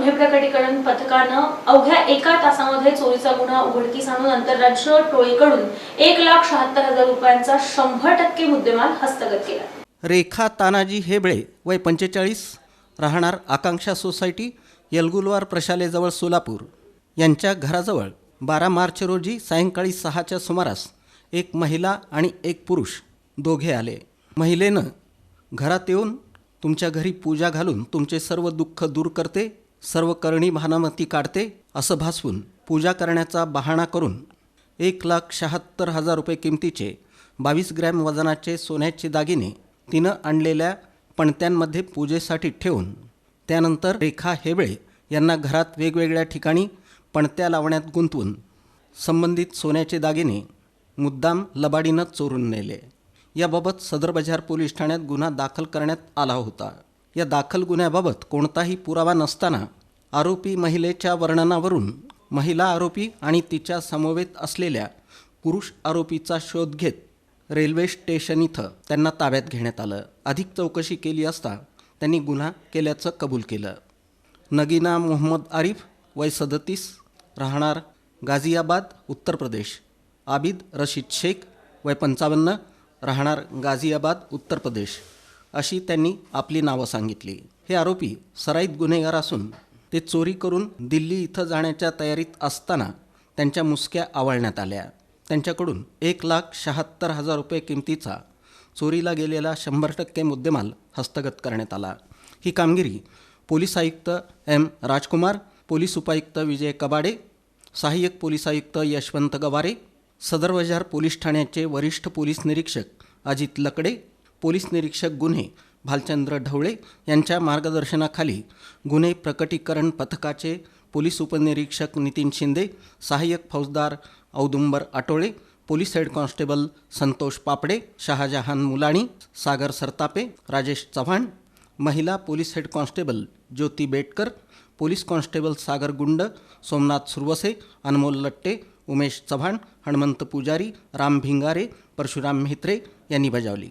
गुन्हे प्रकटीकरण पथकानं अवघ्या एका तासामध्ये चोरीचा गुन्हा उघडकीस आणून आंतरराज्य टोळीकडून एक लाख शहात्तर हजार रुपयांचा शंभर टक्के मुद्देमाल हस्तगत केला. रेखा तानाजी हेबळे वय पंचेचाळीस राहणार आकांक्षा सोसायटी यलगुलवार प्रशालेजवळ सोलापूर. यांच्या घराजवळ बारा मार्च रोजी सायंकाळी सहाच्या सुमारास एक महिला आणि एक पुरुष दोघे आले. महिलेनं घरात येऊन तुमच्या घरी पूजा घालून तुमचे सर्व दुःख दूर करते सर्व करणी भानामती काढते असं भासवून पूजा करण्याचा बहाणा करून एक लाख शहात्तर हजार रुपये किमतीचे बावीस ग्रॅम वजनाचे सोन्याचे दागिने तिनं आणलेल्या पणत्यांमध्ये पूजेसाठी ठेवून त्यानंतर रेखा हेबळे यांना घरात वेगवेगळ्या ठिकाणी पणत्या लावण्यात गुंतवून संबंधित सोन्याचे दागिने मुद्दाम लबाडीनं चोरून नेले. याबाबत सदर बाजार पोलीस ठाण्यात गुन्हा दाखल करण्यात आला होता. या दाखल गुन्ह्याबाबत कोणताही पुरावा नसताना आरोपी महिलेच्या वर्णनावरून महिला आरोपी आणि तिच्या समवेत असलेल्या पुरुष आरोपीचा शोध घेत रेल्वे स्टेशन इथं त्यांना ताब्यात घेण्यात आलं. अधिक चौकशी केली असता त्यांनी गुन्हा केल्याचं कबूल केलं. नगीना मोहम्मद आरिफ वय सदतीस राहणार गाझियाबाद उत्तर प्रदेश. आबिद रशीद शेख वय पंचावन्न राहणार गाझियाबाद उत्तर प्रदेश. अशी त्यांनी आपली नावं सांगितली. हे आरोपी सराईत गुन्हेगार असून ते चोरी करून दिल्ली इथं जाण्याच्या तयारीत असताना त्यांच्या मुसक्या आवळण्यात आल्या. त्यांच्याकडून एक लाख शहात्तर हजार रुपये किमतीचा चोरीला गेलेला शंभर टक्के मुद्देमाल हस्तगत करण्यात आला. ही कामगिरी पोलीस आयुक्त एम राजकुमार पोलीस उपायुक्त विजय कबाडे सहाय्यक पोलीस आयुक्त यशवंत गवारे सदर पोलीस ठाण्याचे वरिष्ठ पोलीस निरीक्षक अजित लकडे पोलीस निरीक्षक गुन्हे भालचंद्र ढवळे यांच्या मार्गदर्शनाखाली गुन्हे प्रकटीकरण पथकाचे पोलीस उपनिरीक्षक नितीन शिंदे सहाय्यक फौजदार Audumbar Atole police head constable Santosh Papade Shahjahan Mulani Sagar Sartape Rajesh Chavan महिला police head constable Jyoti Betkar police constable Sagar Gund Somnath Suravase Anmol Latte Umesh Chavan Hanmant Pujari Ram Bhingare Parshuram Mhetre यांनी बजावली.